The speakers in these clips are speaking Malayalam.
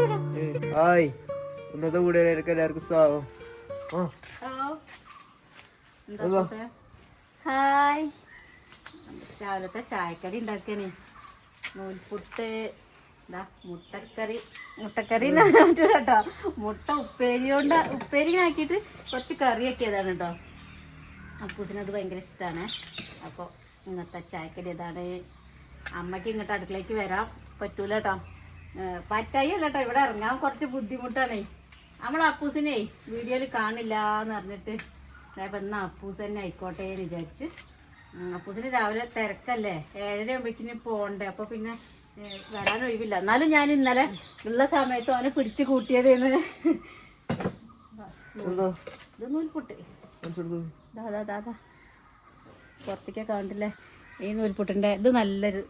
ഹായ്. ഇന്നത്തെ വീഡിയോയിലേക്ക് എല്ലാവർക്കും സ്വാഗതം. ഹായ്. രാവിലത്തെ ചായക്കറി ഉണ്ടാക്കണേ നൂൽപുട്ട് എന്താ മുട്ടക്കറി. മുട്ടക്കറി എന്ന് കേട്ടോ. മുട്ട ഉപ്പേരി കൊണ്ട് ഉപ്പേരി ആക്കിയിട്ട് കുറച്ച് കറി ആക്കിയതാണ് കേട്ടോ. അപ്പൂസിനത് ഭയങ്കര ഇഷ്ടമാണ് അപ്പോൾ ഇന്നത്തെ ചായക്കറി ഇതാണ്. അമ്മയ്ക്ക് ഇങ്ങോട്ട് അടുക്കളയ്ക്ക് വരാം പറ്റൂല കേട്ടോ. പറ്റായി അല്ല കേട്ടോ ഇവിടെ ഇറങ്ങാൻ കുറച്ച് ബുദ്ധിമുട്ടാണേ. നമ്മൾ അപ്പൂസിനെ വീഡിയോയിൽ കാണില്ല എന്ന് പറഞ്ഞിട്ട് അപ്പം എന്നാൽ അപ്പൂസ് തന്നെ ആയിക്കോട്ടെ എന്ന് വിചാരിച്ച്. അപ്പൂസിന് രാവിലെ തിരക്കല്ലേ ഏഴര ആകുമ്പോഴേക്കിന് പോകണ്ടേ. അപ്പോൾ പിന്നെ വരാൻ ഒഴിവില്ല. എന്നാലും ഞാൻ ഇന്നലെ ഉള്ള സമയത്ത് അവനെ പിടിച്ച് കൂട്ടിയതേന്ന്. ഇത് നൂൽപുട്ട്. കാണിച്ചു കൊടുക്ക്. ദാ ദാ ദാ ദാ. പുറത്തേക്ക് കണ്ടില്ലേ? ഈ നൂൽപുട്ടിന്റെ ഇത് നല്ലൊരു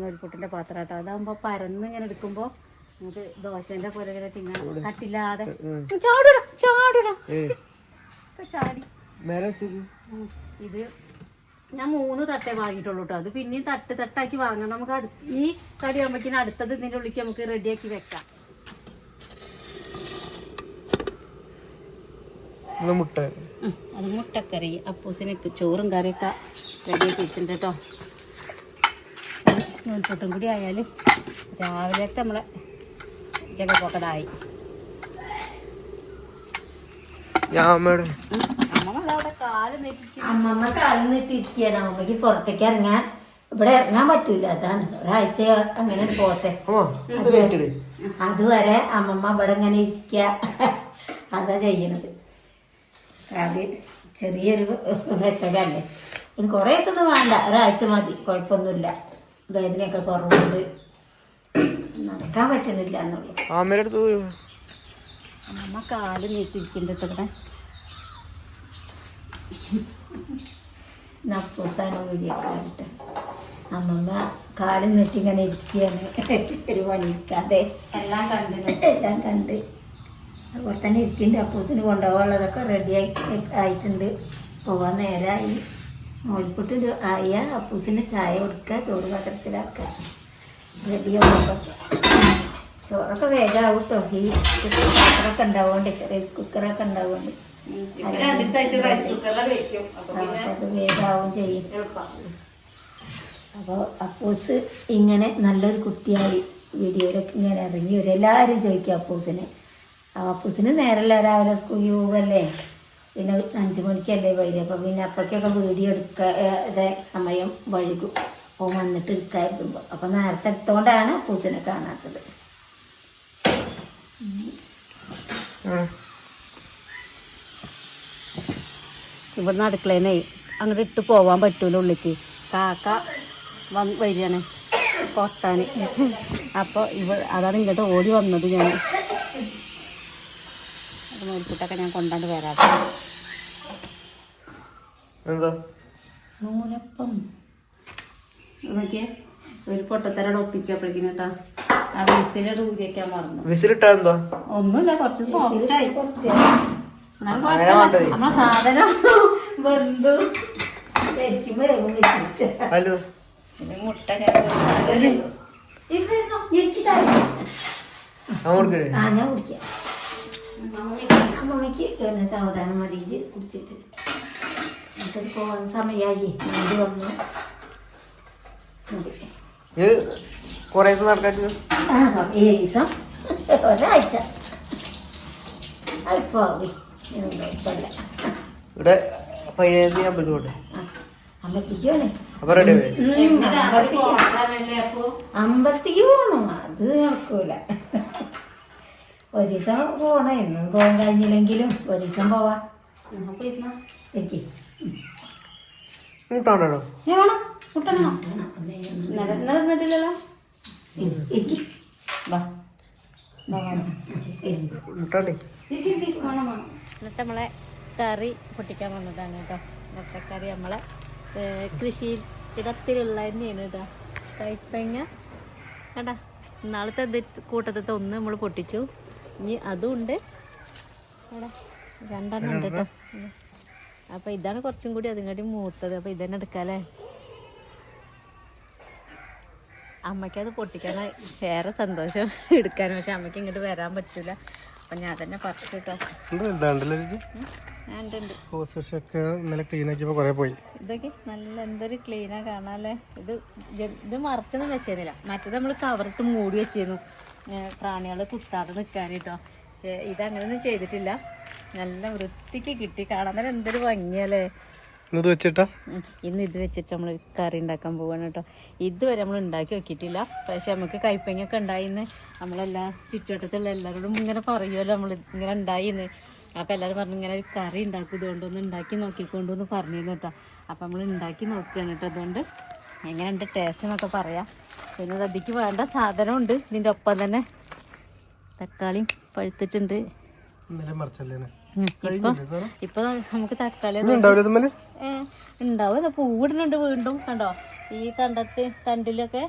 നൂൽപുട്ടിന്റെ പാത്രം കേട്ടോ അതാകുമ്പോൾ പരന്ന് ഇങ്ങനെ എടുക്കുമ്പോൾ നമുക്ക് ദോശേന്റെ പോലെ ഇങ്ങനെ തിങ്ങാൻ കട്ടില്ലാതെ ഉം. ചാടുടാ ചാടുടാ. ചാടി. ഇത് ഞാൻ മൂന്ന് തട്ടേ വാങ്ങിയിട്ടുള്ളൂ കേട്ടോ അത് പിന്നെയും തട്ട് തട്ടാക്കി വാങ്ങണം. നമുക്ക് അടു ഈ കടി ആകുമ്പോഴേക്കിനും അടുത്തത് ഇതിന്റെ ഉള്ളിലേക്ക് നമുക്ക് റെഡിയാക്കി വെക്കാം. മുട്ട. അത് മുട്ടക്കറി. അപ്പൂസിനൊക്കെ ചോറും കറിയൊക്കെ റെഡിയാക്കി വെച്ചിട്ടുണ്ട് കേട്ടോ നൂൽപ്പൊട്ടും കൂടി ആയാൽ രാവിലത്തെ നമ്മളെ ജഗപ്പൊക്കടായി അമ്മമ്മ കാലം നിന്നിട്ടിരിക്കുകയാണ് അമ്മയ്ക്ക് പുറത്തേക്ക് ഇറങ്ങാൻ ഇവിടെ ഇറങ്ങാൻ പറ്റൂല. അതാണ്. ഒരാഴ്ച അങ്ങനെ പോത്തെ അതുവരെ അമ്മമ്മ ഇവിടെ ഇങ്ങനെ ഇരിക്കുക. അതാ ചെയ്യണത്. കാൽ ചെറിയൊരു വിശകല്ലേ ഇനി കുറേ ദിവസമൊന്നും വേണ്ട. ഒരാഴ്ച മതി. കുഴപ്പമൊന്നുമില്ല. വേദനയൊക്കെ കുറവുണ്ട്. നടക്കാൻ പറ്റണില്ല എന്നുള്ളു. അമ്മയുടെ അടുത്ത് പോയി അമ്മ കാൽ നീട്ടിരിക്കുന്നുണ്ട് ഇവിടെ. നപ്പൂസാണ് വീടിയൊക്കെ അമ്മമ്മ കാൽ നീട്ടിങ്ങനെ ഇങ്ങനെ ഇരിക്കുകയാണ്. ഒരു പണിക്കാതെ. എല്ലാം കണ്ട് എല്ലാം കണ്ട്. അതുപോലെ തന്നെ ഇരിക്കുന്നുണ്ട്. അപ്പൂസിന് കൊണ്ടുപോകാനുള്ളതൊക്കെ റെഡി ആയി ആയിട്ടുണ്ട്. പോവാൻ നേരമായി നൂൽപുട്ട് ആയ അപ്പൂസിന് ചായ കൊടുക്കുക ചോറ് പാത്രത്തിലാക്കുക. റെഡിയാവുമ്പോൾ ചോറൊക്കെ വേഗമാവും കേട്ടോ. ഈ പാത്രമൊക്കെ ഉണ്ടാവുകൊണ്ട് റൈസ് കുക്കറൊക്കെ ഉണ്ടാവുകൊണ്ട് അത് വേഗമാവും ചെയ്യും. അപ്പോൾ അപ്പൂസ് ഇങ്ങനെ നല്ലൊരു കുട്ടിയായി. വീഡിയോയിലൊക്കെ ഇങ്ങനെ ഇറങ്ങി വരും. എല്ലാവരും ചോദിക്കും അപ്പൂസിനെ. ആ അപ്പൂസിന് നേരല്ല രാവിലെ സ്കൂളിൽ പോവല്ലേ? പിന്നെ അഞ്ച് മണിക്കല്ലേ വരിക. അപ്പം പിന്നെ അപ്പോഴേക്കൊക്കെ വീഡിയോ എടുക്കാതെ സമയം വഴുകും ഓ വന്നിട്ട് എടുക്കാതിരുമ്പോൾ അപ്പം നേരത്തെ എടുത്തോണ്ടാണ് പൂച്ചനെ കാണാത്തത്. ഇവിടുന്ന് അടുക്കളേന്നേ അങ്ങോട്ട് ഇട്ട് പോവാൻ പറ്റൂല ഉള്ളിക്ക്. കാക്ക വന്ന് വരികയാണ്. കൊട്ടാൻ അപ്പോൾ ഇവ അതാണ് ഇങ്ങോട്ട് ഓടി വന്നത് ഞാൻ അത് നൂൽപ്പുട്ടൊക്കെ ഞാൻ കൊണ്ടാണ്ട് വരാം. എന്താ? നൂലപ്പം. ഇതൊക്കെ ഒരു പൊട്ടത്തരോട് ഒപ്പിച്ചപ്പോഴേക്കും കേട്ടാ. ആ വിസിലോട് ഊരിയൊക്കെ മറന്നു. വിസിലിട്ടാ എന്താ? ഒന്നുമില്ല കുറച്ച്. നമ്മളെ സാധനം വെന്തു. ശരിക്കും വേഗം ഹലോ മുട്ട ഞാൻ കൊടുക്കേ. പിന്നെ സാവധാനം മതി കുടിച്ചിട്ട്. എന്നിട്ട് പോകാൻ സമയമായി വേണ്ടി. വന്നു കുറേ ദിവസം നടക്കാൻ ആ ഏഴ് ദിവസം ഒരാഴ്ച. അല്പമാവി ഇവിടെ പതിനേഴ് പോകാനല്ലേ അപ്പൊ? അമ്പലത്തേക്ക് പോകണം അത് നടക്കൂല. ഒരു ദിവസം പോണേ. എന്നും പോകാൻ കഴിഞ്ഞില്ലെങ്കിലും ഒരു ദിവസം പോവാം. അപ്പൊ മുട്ടാണ്ടേ എന്നിട്ട് നമ്മളെ കറി പൊട്ടിക്കാൻ വന്നതാണ് കേട്ടോ. മുട്ടക്കറി നമ്മളെ കൃഷി ഇടത്തിലുള്ള തന്നെയാണ് കേട്ടോ. കൈപ്പങ്ങ കേട്ടാ ഇന്നാളത്തെ ഇത് കൂട്ടത്തെ ഒന്ന് നമ്മൾ പൊട്ടിച്ചു. ഇനി അതും ഉണ്ട്. എടാ, രണ്ടെണ്ണം ഉണ്ട് കേട്ടോ. അപ്പോൾ ഇതാണ് കുറച്ചും കൂടി അതും മൂത്തത്. അപ്പോൾ ഇതന്നെ എടുക്കാല്ലേ? അമ്മയ്ക്ക് അത് പൊട്ടിക്കാൻ ഏറെ സന്തോഷം എടുക്കാൻ പക്ഷെ അമ്മയ്ക്ക് ഇങ്ങോട്ട് വരാൻ പറ്റില്ല അപ്പം ഞാൻ തന്നെ പറിച്ചു കേട്ടോ പോയി. ഇതൊക്കെ നല്ല എന്തൊരു ക്ലീനാ കാണാല്ലേ? ഇത് ഇത് മറച്ചൊന്നും വെച്ചിരുന്നില്ല മറ്റേത് നമ്മൾ കവറിട്ട് മൂടി വെച്ചിരുന്നു പ്രാണികളെ കുത്താതെ നിൽക്കാൻ കേട്ടോ പക്ഷെ ഇതങ്ങനൊന്നും ചെയ്തിട്ടില്ല. നല്ല വൃത്തിക്ക് കിട്ടി. കാണാൻ തന്നെ എന്തൊരു ഭംഗിയല്ലേ? ഇന്നത് വെച്ചിട്ടാ. ഇന്ന് ഇത് വെച്ചിട്ട് നമ്മൾ കറി ഉണ്ടാക്കാൻ പോവാണ് കേട്ടോ. ഇതുവരെ നമ്മൾ ഉണ്ടാക്കി നോക്കിയിട്ടില്ല. പക്ഷെ നമുക്ക് കൈപ്പങ്ങൊക്കെ ഉണ്ടായിന്ന് നമ്മളെല്ലാ ചുറ്റുവട്ടത്തുള്ള എല്ലാവരോടും ഇങ്ങനെ പറയുമല്ലോ നമ്മൾ ഇങ്ങനെ ഉണ്ടായിന്ന് അപ്പോൾ എല്ലാവരും പറഞ്ഞു ഇങ്ങനെ ഒരു കറി ഉണ്ടാക്കും. ഇതുകൊണ്ടൊന്ന് ഉണ്ടാക്കി നോക്കിക്കൊണ്ടു എന്ന് പറഞ്ഞിരുന്നു കേട്ടോ. അപ്പോൾ നമ്മൾ ഉണ്ടാക്കി നോക്കുകയാണ് കേട്ടോ. അതുകൊണ്ട് എങ്ങനെയുണ്ട് ടേസ്റ്റ് എന്നൊക്കെ പറയാം. പിന്നെ അതിക്ക് വേണ്ട സാധനമുണ്ട്. ഇതിന്റെ ഒപ്പം തന്നെ തക്കാളിയും പഴുത്തിട്ടുണ്ട്. ഇപ്പൊ നമുക്ക് തക്കാളി ഉണ്ടാവും. പൂവിടുന്നുണ്ട് വീണ്ടും കണ്ടോ? ഈ തണ്ടത്ത് തണ്ടിലൊക്കെ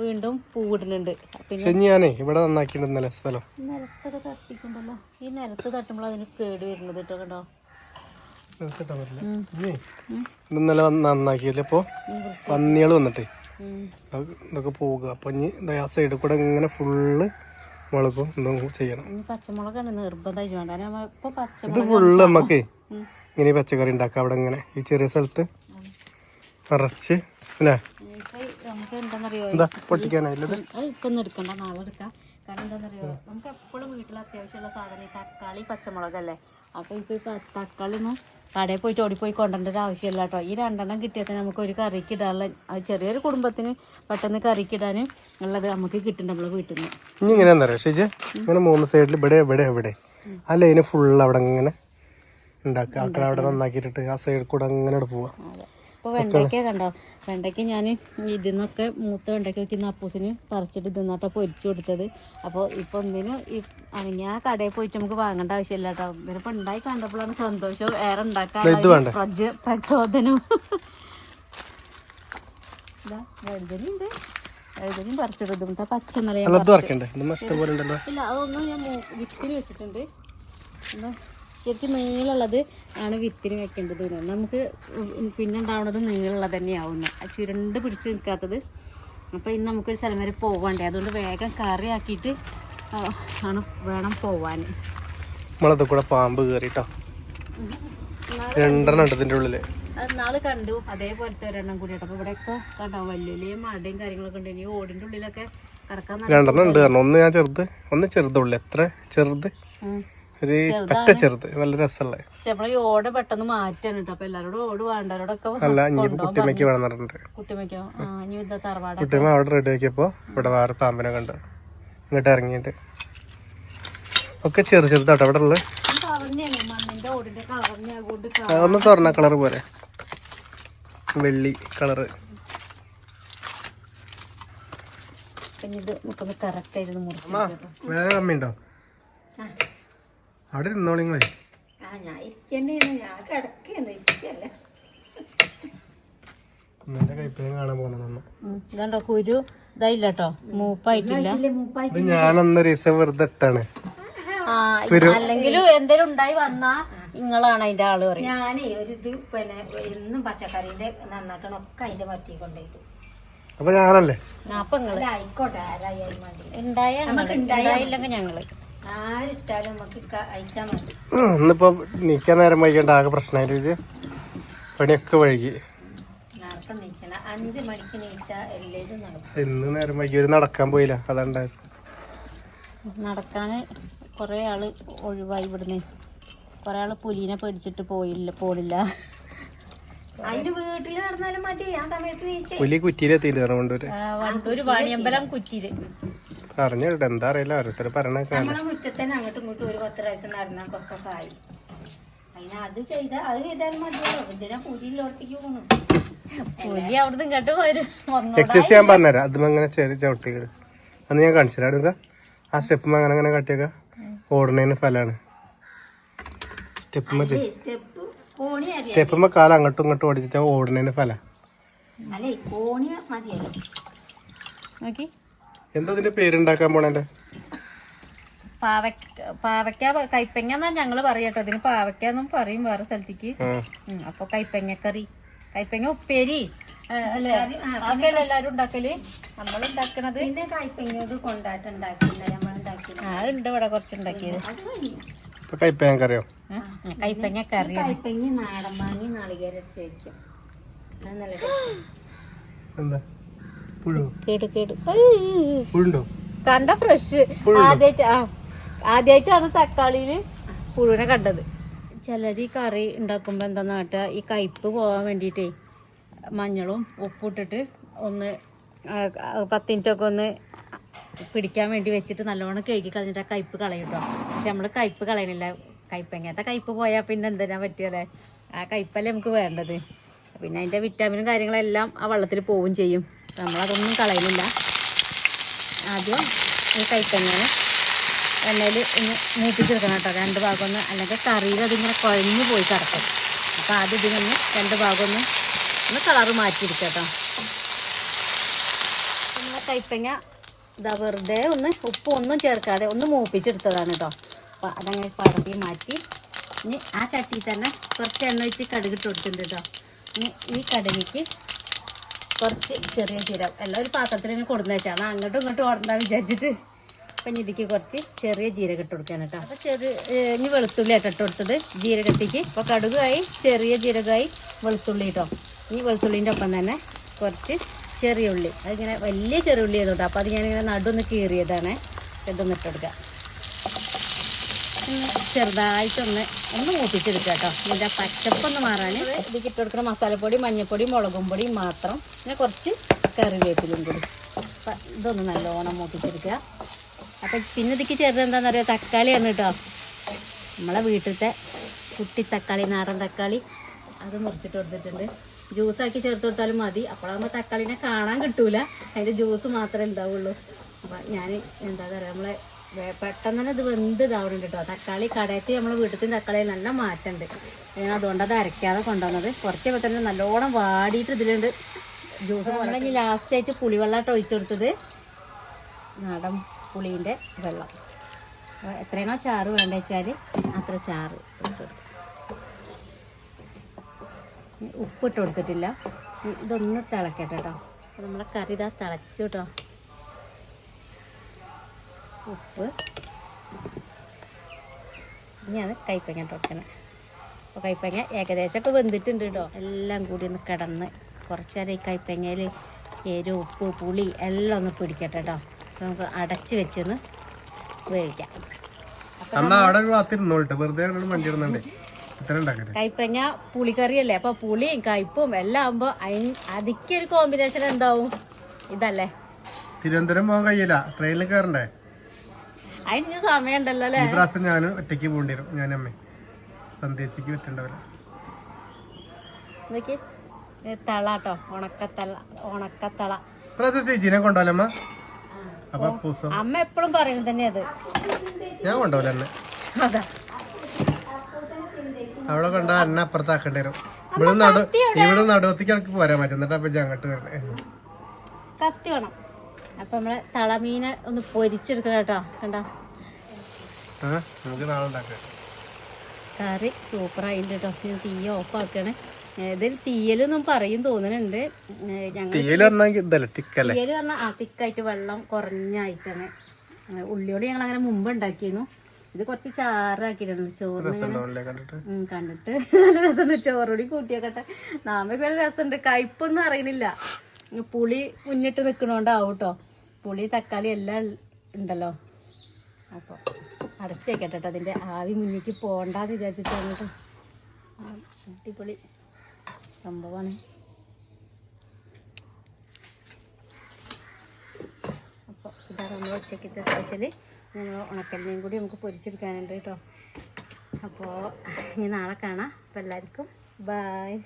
വീണ്ടും പൂവിടുന്നുണ്ട് പിന്നെ ഞാനേ ഇവിടെ നന്നാക്കിയിട്ടുണ്ട് സ്ഥലം. നിലത്തൊക്കെ തട്ടിക്കുണ്ടല്ലോ. ഈ നിലത്ത് തട്ടുമ്പോൾ അതിന് കേട് വരുന്നത് കേട്ടോ കണ്ടോ? ഇന്നലെ നന്നാക്കിയല്ലേ? ഇപ്പോ പന്നികൾ വന്നിട്ടേ. ഇതൊക്കെ പോവുക. അപ്പൊ ഇനി ആ സൈഡിൽ കൂടെ ഇങ്ങനെ ഫുള്ള് മുളകും ചെയ്യണം. പച്ചമുളകാണ് വേണ്ട പച്ചമുളക് ഇത് ഫുള്ള് നമുക്ക് ഇങ്ങനെ പച്ചക്കറി ഉണ്ടാക്കാം അവിടെ ഇങ്ങനെ. ഈ ചെറിയ സ്ഥലത്ത് നിറച്ച് അല്ലേ? എന്താ പൊട്ടിക്കാനായില്ലത്? ഇപ്പൊ എടുക്കണ്ട. നാളെ എടുക്കാം. കാരണം എന്താണെന്നറിയോ നമുക്ക് എപ്പോഴും വീട്ടിൽ അത്യാവശ്യമുള്ള സാധനം ഈ തക്കാളി പച്ചമുളകല്ലേ? അപ്പൊ ഇപ്പൊ ഈ പ- തക്കാളി ഒന്നും കടയിൽ പോയിട്ട് ഓടിപ്പോയി കൊണ്ടുവരേണ്ട ഒരു ആവശ്യമില്ല കേട്ടോ. ഈ രണ്ടെണ്ണം കിട്ടിയാൽ തന്നെ നമുക്ക് ഒരു കറിക്ക് ഇടാനുള്ള ചെറിയൊരു കുടുംബത്തിന് പെട്ടെന്ന് കറിക്ക് ഇടാൻ ഉള്ളത് നമുക്ക് കിട്ടും നമ്മളെ വീട്ടിൽ നിന്ന് ഇനി ഇങ്ങനെ അറിയാം ഷിജ് ഇങ്ങനെ മൂന്ന് സൈഡിൽ ഇവിടെ ഇവിടെ ഇവിടെ. അല്ല ഇതിന് ഫുൾ അവിടെ ഇങ്ങനെ ഉണ്ടാക്കുക. ആക്കളെ അവിടെ നന്നാക്കിയിട്ട് ആ സൈഡിൽ കൂടെ അങ്ങനെ പോവാ ഇപ്പോൾ വെണ്ടയ്ക്ക കണ്ടോ? വെണ്ടയ്ക്ക ഞാൻ ഇതിൽ നിന്നൊക്കെ മൂത്ത വെണ്ടയ്ക്ക വെക്കുന്ന അപ്പൂസിന് പറിച്ചിട്ട് ഇതിന്നാട്ടോ പൊരിച്ചു കൊടുത്തത്. അപ്പോൾ ഇപ്പോൾ ഒന്നിനും ഈ അല്ലെങ്കിൽ ആ കടയിൽ പോയിട്ട് നമുക്ക് വാങ്ങേണ്ട ആവശ്യമില്ല കേട്ടോ. ഇവരിപ്പോൾ ഉണ്ടായി കണ്ടപ്പോഴാണ് സന്തോഷവും ഏറെ ഉണ്ടാക്കാം പ്രജ പ്രചോദനവും വഴുതനുണ്ട് വഴുതനും പറിച്ചിടും ഇതാ പച്ച ഉണ്ടല്ലോ. ഇല്ല അതൊന്നും ഞാൻ വിത്തിന് വെച്ചിട്ടുണ്ട്. എന്താ ശരിക്കും നീളമുള്ളത് ആണ് വിത്തിന് വെക്കേണ്ടത്. നമുക്ക് പിന്നെ ഉണ്ടാവുന്നത് നീളമുള്ളത് തന്നെയാവുന്നു ആ ചുരുണ്ട് പിടിച്ച് നിൽക്കാത്തത്. അപ്പോൾ ഇന്ന് നമുക്കൊരു സ്ഥലം വരെ പോവാണ്ടേ. അതുകൊണ്ട് വേഗം കറി ആക്കിയിട്ട് ആണ് വേണം പോവാൻ. നമ്മളത് കൂടെ പാമ്പ് കയറിട്ടോ രണ്ടെണ്ണം ഉണ്ട് ഇതിന്റെ ഉള്ളിൽ. നാൾ കണ്ടു. അതേപോലത്തെ ഒരെണ്ണം കൂടി അപ്പോൾ ഇവിടെയൊക്കെ കണ്ടോ വലിയ വലിയ മടയും കാര്യങ്ങളൊക്കെ ഉണ്ട്. ഇനി ഓടിന്റെ ഉള്ളിലൊക്കെ കിടക്കാൻ രണ്ടെണ്ണം ഉണ്ട് കാരണം ഒന്ന് ഞാൻ ചെറുത് ഒന്ന് ചെറുതുള്ളു. എത്ര ചെറുത്. ഒരു പറ്റ ചെറുത്. നല്ല രസമുള്ള പക്ഷെ നമ്മളെ ഈ ഓട് പെട്ടെന്ന് മാറ്റാണ് കേട്ടോ അപ്പൊ എല്ലാരോടും ഓട് വേണ്ടവരോടൊക്കെ അല്ല ഇനി കുട്ടിമ്മയ്ക്ക് വേണം പറഞ്ഞിട്ടുണ്ട് കുട്ടിമയ്ക്കോ? ഇനി ഇതാ തറവാട കുട്ടിമ്മ അവിടെ റെഡി ആക്കിയപ്പോ ഇവിടെ വേറെ പാമ്പിനെ കണ്ടു. ഇങ്ങോട്ട് ഇറങ്ങിയിട്ട്. ഒക്കെ ചെറു ചെറുതാട്ടോ അവിടെ ഉള്ളത്. ഒന്ന് സ്വർണ കളർ പോലെ. വെള്ളി കളറ്. വേറെ കമ്മിയുണ്ടോ അവിടെ ഇരുന്നോളി നിങ്ങളെ. ആ ഞാൻ ഇരിക്കണ്ടേന്ന് ഞാൻ കിടക്കുകയെന്ന് ഇരിക്കല്ല. എന്റെ കൈപ്പേയും കാണാൻ പോകുന്ന ഇതുണ്ടോ കുരു? ഇതായില്ല കേട്ടോ മൂപ്പായിട്ടില്ല. മൂപ്പായി ഇത് ഞാനന്ന് ദിവസം വെറുതെ ഇട്ടാണ്. ആ അല്ലെങ്കിലും എന്തേലും ഉണ്ടായി വന്നാ നിങ്ങളാണ് അതിന്റെ ആൾ പറയും. ഞാനേ ഒരു ഇത് പിന്നെ എന്നും പച്ചക്കറിന്റെ നന്നാക്കണൊക്കെ അതിന്റെ മറ്റി കൊണ്ടുപോയിട്ട് അപ്പൊ ഞാനല്ലേ? അപ്പൊ നിങ്ങൾ ആയിക്കോട്ടെ ആരായാലും. ഉണ്ടായില്ലെങ്കിൽ ഞങ്ങൾ. ഇന്നിപ്പോ നീക്കാൻ നേരം വൈകേണ്ട ആകെ പ്രശ്നമായിട്ട് ഇത്? പണിയൊക്കെ വൈകി. പക്ഷെ ഇന്ന് നേരം വൈകി. ഒരു നടക്കാൻ പോയില്ല. അതുണ്ടായിരുന്നു നടക്കാന് കൊറേ ആൾ ഒഴിവായി ഇവിടുന്ന്. കൊറേ ആൾ പുലിനെ പേടിച്ചിട്ട് പോയില്ല പോണില്ല. അതിന്റെ വീട്ടിൽ നടന്നാലും മതി. ആ സമയത്ത് നീച്ച. പുലി കുറ്റിയിലെത്തിയില്ല? വണ്ടൂര് വണ്ടൂര് വാണിയമ്പലം കുറ്റിയിൽ. അറിഞ്ഞു എന്താ അറിയില്ല. ഓരോരുത്തർ പറയണൊക്കെ നമ്മളെ മുറ്റത്തന്നെ അങ്ങോട്ടും ഇങ്ങോട്ടും ഒരു പത്ത് പ്രാവശ്യം നടന്നാൽ കുറച്ചൊക്കെ ആയി. അതിന് അത് ചെയ്ത അത് ചെയ്താൽ മതിയല്ലോ. ഇതിനെ പുതിയിലോട്ടേക്ക് പോകണം പുലി അവിടുന്ന് ഇങ്ങോട്ട് വരും. വന്നു എക്സസൈസ് ഞാൻ പറഞ്ഞുതരാം. അതും അങ്ങനെ ചെറിയ ചവിട്ടികൾ അന്ന് ഞാൻ കാണിച്ചു തരാം. ആ സ്റ്റെപ്പ് അങ്ങനെ അങ്ങനെ കട്ടിയൊക്കെ ഓടുന്നതിന് ഫലമാണ് സ്റ്റെപ്പുമ്മ കാലം അങ്ങോട്ടും ഇങ്ങോട്ടും ഓടിച്ചിട്ട് ഓടുന്നതിന് ഫല. അല്ലേ മതിയല്ലോ. നോക്കി. എന്താ അതിന്റെ പേരുണ്ടാക്കാൻ പോണേന്റെ? പാവക്ക പാവയ്ക്ക കൈപ്പങ്ങ എന്നാ ഞങ്ങൾ പറയട്ടോ ഇതിന് പാവയ്ക്ക എന്നും പറയും വേറെ സ്ഥലത്തേക്ക്. അപ്പൊ കൈപ്പങ്ങക്കറി കൈപ്പങ്ങ ഉപ്പേരി അതൊക്കെയല്ലേ എല്ലാരും ഉണ്ടാക്കൽ? നമ്മൾ ഉണ്ടാക്കണത്? പിന്നെ കയ്പങ്ങയോട് കൊണ്ടാട്ടം ഉണ്ടാക്കില്ല നമ്മൾ ഉണ്ടാക്കില്ല ആ ഉണ്ട് ഇവിടെ കുറച്ച് ഉണ്ടാക്കിയത് കൈപ്പങ്ങ കറിയോ കൈപ്പങ്ങ കറി കയ്പങ്ങി നാടൻ വാങ്ങി നാളികേരം അത് നല്ല എന്താ? കേട് കണ്ട ഫ്രഷ് ആദ്യമായിട്ട് ആ ആദ്യമായിട്ടാണ് തക്കാളിയിൽ പുഴുവിനെ കണ്ടത്. ചിലർ ഈ കറി ഉണ്ടാക്കുമ്പോൾ എന്താന്ന് കേട്ടാ ഈ കയ്പ്പ് പോകാൻ വേണ്ടിയിട്ടേ മഞ്ഞളും ഉപ്പിട്ടിട്ട് ഒന്ന് പത്ത് മിനിറ്റ് ഒക്കെ മിനിറ്റൊക്കെ ഒന്ന് പിടിക്കാൻ വേണ്ടി വെച്ചിട്ട് നല്ലോണം കഴുകി കളഞ്ഞിട്ട് ആ കയ്പ്പ് കളയും കേട്ടോ പക്ഷെ നമ്മൾ കയ്പ്പ് കളയണില്ല. കയ്പ്പങ്ങത്തെ കയ്പ്പ് പോയാൽ പിന്നെ എന്തിനാ പറ്റുമല്ലേ ആ കയ്പ്പല്ലേ നമുക്ക് വേണ്ടത്. പിന്നെ അതിന്റെ വിറ്റാമിനും കാര്യങ്ങളെല്ലാം ആ വെള്ളത്തിൽ പോവുകയും ചെയ്യും. നമ്മളതൊന്നും കളയുന്നില്ല ആദ്യം ഈ കൈത്തങ്ങനെ എണ്ണയിൽ ഒന്ന് മൂപ്പിച്ചെടുക്കണം കേട്ടോ രണ്ട് ഭാഗം ഒന്ന് അല്ലെങ്കിൽ കറിയിൽ അതിങ്ങനെ കുഴഞ്ഞു പോയി കിടക്കും. അപ്പോൾ ആദ്യം ഇതിനൊന്ന് രണ്ട് ഭാഗം ഒന്ന് ഒന്ന് കളറ് മാറ്റിയെടുക്കുക കേട്ടോ. നമ്മളെ കൈപ്പങ്ങ ഇതാ വെറുതെ ഒന്ന് ഉപ്പ് ഒന്നും ചേർക്കാതെ ഒന്ന് മൂപ്പിച്ചെടുത്തതാണ് കേട്ടോ. അപ്പോൾ അതങ്ങനെ പടത്തി മാറ്റി ഇനി ആ ചട്ടിയിൽ തന്നെ കുറച്ച് എണ്ണ വെച്ച് കടുകിട്ട് കൊടുക്കുന്നുണ്ട് കേട്ടോ. ഇനി ഈ കടുകിക്ക് കുറച്ച് ചെറിയ ജീരകം. എല്ലാം ഒരു പാത്രത്തിൽ തന്നെ കൊടുന്ന് വെച്ചാൽ അങ്ങോട്ടും ഇങ്ങോട്ടും ഓടണ്ട വിചാരിച്ചിട്ട്. അപ്പം ഇതിക്ക് കുറച്ച് ചെറിയ ജീരകം ഇട്ട് കൊടുക്കാൻ കേട്ടോ. അപ്പോൾ ചെറിയ ഇനി വെളുത്തുള്ളി ആട്ടോ ഇട്ട് കൊടുത്തത്. ജീരകത്തിക്ക് അപ്പോൾ കടുകായി ചെറിയ ജീരകമായി വെളുത്തുള്ളി കേട്ടോ ഈ വെളുത്തുള്ളീന്റെ ഒപ്പം തന്നെ കുറച്ച് ചെറിയ ഉള്ളി. അതിങ്ങനെ വലിയ ചെറിയ ഉള്ളി ആയതുകൊണ്ട് അപ്പോൾ അത് ഞാനിങ്ങനെ നടുന്ന് കീറിയതാണ്. ഇതൊന്ന് ഇട്ട് കൊടുക്കുക ചെറുതായിട്ടൊന്ന് ഒന്ന് മൂപ്പിച്ചെടുക്കുക കേട്ടോ. ഇതിന്റെ പച്ചപ്പൊന്ന് മാറാൻ ഇതിലേക്ക് ഇട്ട് കൊടുക്കുന്ന മസാലപ്പൊടി മഞ്ഞൾപ്പൊടി മുളകും പൊടി മാത്രം. പിന്നെ കുറച്ച് കറിവേപ്പിലും കൂടി. ഇതൊന്ന് നല്ലോണം മൂപ്പിച്ചെടുക്കുക. അപ്പം പിന്നെ ഇതിക്ക് ചേർത്ത് എന്താണെന്ന് തക്കാളി ആണ് കേട്ടോ. നമ്മളെ വീട്ടിലത്തെ കുട്ടി തക്കാളി നാടൻ തക്കാളി. അത് മുറിച്ചിട്ട് കൊടുത്തിട്ടുണ്ട്. ജ്യൂസാക്കി ചേർത്ത് കൊടുത്താലും മതി. അപ്പോഴാകുമ്പോൾ തക്കാളിനെ കാണാൻ കിട്ടൂല. അതിന്റെ ജ്യൂസ് മാത്രമേ ഉണ്ടാവുള്ളൂ. അപ്പം ഞാൻ എന്താ പറയുക നമ്മളെ പെട്ടെന്ന് തന്നെ ഇത് വെന്ത് ഇതാവുന്നുണ്ട് കേട്ടോ. തക്കാളി കടയത്ത് നമ്മൾ വീട്ടിൽ തക്കാളി നല്ല മാറ്റമുണ്ട്. ഞാൻ അതുകൊണ്ട് അത് അരയ്ക്കാതെ കൊണ്ടുവന്നത്. കുറച്ച് പെട്ടെന്ന് നല്ലോണം വാടിയിട്ട് ഇതിലുണ്ട് ജ്യൂസ് പോലെ. ഇനി ലാസ്റ്റായിട്ട് പുളിവെള്ളമായിട്ട് ഒഴിച്ചു കൊടുത്തത്. നാടൻ പുളീന്റെ വെള്ളം. എത്രയാണോ ചാറ് വേണ്ട വെച്ചാൽ അത്ര ചാറ് ഉപ്പിട്ട് കൊടുത്തിട്ടില്ല. ഇതൊന്ന് തിളക്കട്ടെ കേട്ടോ നമ്മളെ കറി ഇതാ തിളച്ചു കേട്ടോ ഉപ്പ്. ഇനിയാണ് കൈപ്പങ്ങ തുടക്കണത് അപ്പോൾ കൈപ്പങ്ങ ഏകദേശമൊക്കെ വെന്തിട്ടുണ്ട് കേട്ടോ. എല്ലാം കൂടി ഒന്ന് കിടന്ന് കുറച്ച് നേരം ഈ കൈപ്പങ്ങയിൽ എരു ഉപ്പ് പുളി എല്ലാം ഒന്ന് പിടിക്കട്ടെ കേട്ടോ. അപ്പോൾ നമുക്ക് അടച്ച് വെച്ചൊന്ന് വേവിക്കാം. കൈപ്പങ്ങ പുളിക്കറിയല്ലേ? അപ്പോൾ പുളിയും കയ്പും എല്ലാം ആകുമ്പോൾ അതിന് അതിക്കൊരു കോമ്പിനേഷൻ എന്താവും? ഇതല്ലേ? തിരുവനന്തപുരം പോകാൻ കഴിയില്ല. ട്രെയിനിൽ കയറണ്ടേ അതിന് സമയമുണ്ടല്ലോ അല്ലേ? ഈ പ്രാവശ്യം ഞാൻ ഒറ്റയ്ക്ക് പോകേണ്ടി വരും. ഞാൻ അമ്മേ. സന്ധ്യച്ചയ്ക്ക് പറ്റുണ്ടാവില്ല ഇതൊക്കെ തള കേട്ടോ. ഉണക്കത്തള ഉണക്കത്തള. പ്രാവശ്യം ശ്രീജിനെ കൊണ്ടുപോലമ്മ അപ്പൊ പൂസം. അമ്മ എപ്പോഴും പറയുന്നത് തന്നെ അത് ഞാൻ കൊണ്ടുപോല എന്നെ അതാ. അവിടെ കണ്ട എന്നെ അപ്പുറത്താക്കേണ്ടി വരും. ഇവിടെ നടു ഇവിടെ നടുവത്തിക്ക് എനിക്ക് പോരാ മാറ്റി എന്നിട്ട് അപ്പൊ അങ്ങോട്ട് വരണേ കത്തി വേണം. അപ്പൊ നമ്മളെ തളമീനെ ഒന്ന് പൊരിച്ചെടുക്കണം കേട്ടോ. കണ്ടോ? കറി സൂപ്പറായിട്ടുണ്ട് കേട്ടോ. ഞാൻ തീ ആക്കണേ. ഇതിൽ തീയലൊന്നും പറയും തോന്നുന്നുണ്ട്. ഞങ്ങൾ തീയൽ പറഞ്ഞാൽ ആ തിക്കായിട്ട് വെള്ളം കുറഞ്ഞായിട്ടാണ്. ഉള്ളിയോട് ഞങ്ങൾ അങ്ങനെ മുമ്പ് ഉണ്ടാക്കിയിരുന്നു. ഇത് കുറച്ച് ചാറാക്കിയിട്ടുണ്ട്. ചോറിന് കണ്ടിട്ട്? നല്ല രസമുണ്ട്. ചോറുകൂടി കൂട്ടിയൊക്കെ നാമൊക്കെ നല്ല രസമുണ്ട്. കയ്പൊന്നും അറിയണില്ല. പുളി മുന്നിട്ട് നിൽക്കണോണ്ടാവും കേട്ടോ പുളി തക്കാളി എല്ലാം ഉണ്ടല്ലോ. അപ്പോൾ അടച്ച് വെക്കട്ടെ കേട്ടോ അതിന്റെ ആവി മുന്നിക്ക് പോകണ്ടെന്ന് വിചാരിച്ചിട്ടാണ് കേട്ടോ അടിപൊളി സംഭവമാണ് അപ്പോൾ ഇതാണ് നമ്മൾ ഉച്ചക്കത്തെ സ്പെഷ്യൽ ഞങ്ങൾ ഉണക്കലിനെയും കൂടി നമുക്ക് പൊരിച്ചെടുക്കാനുണ്ട് കേട്ടോ അപ്പോൾ ഇനി നാളെ കാണാം. അപ്പോൾ എല്ലാവർക്കും ബായ്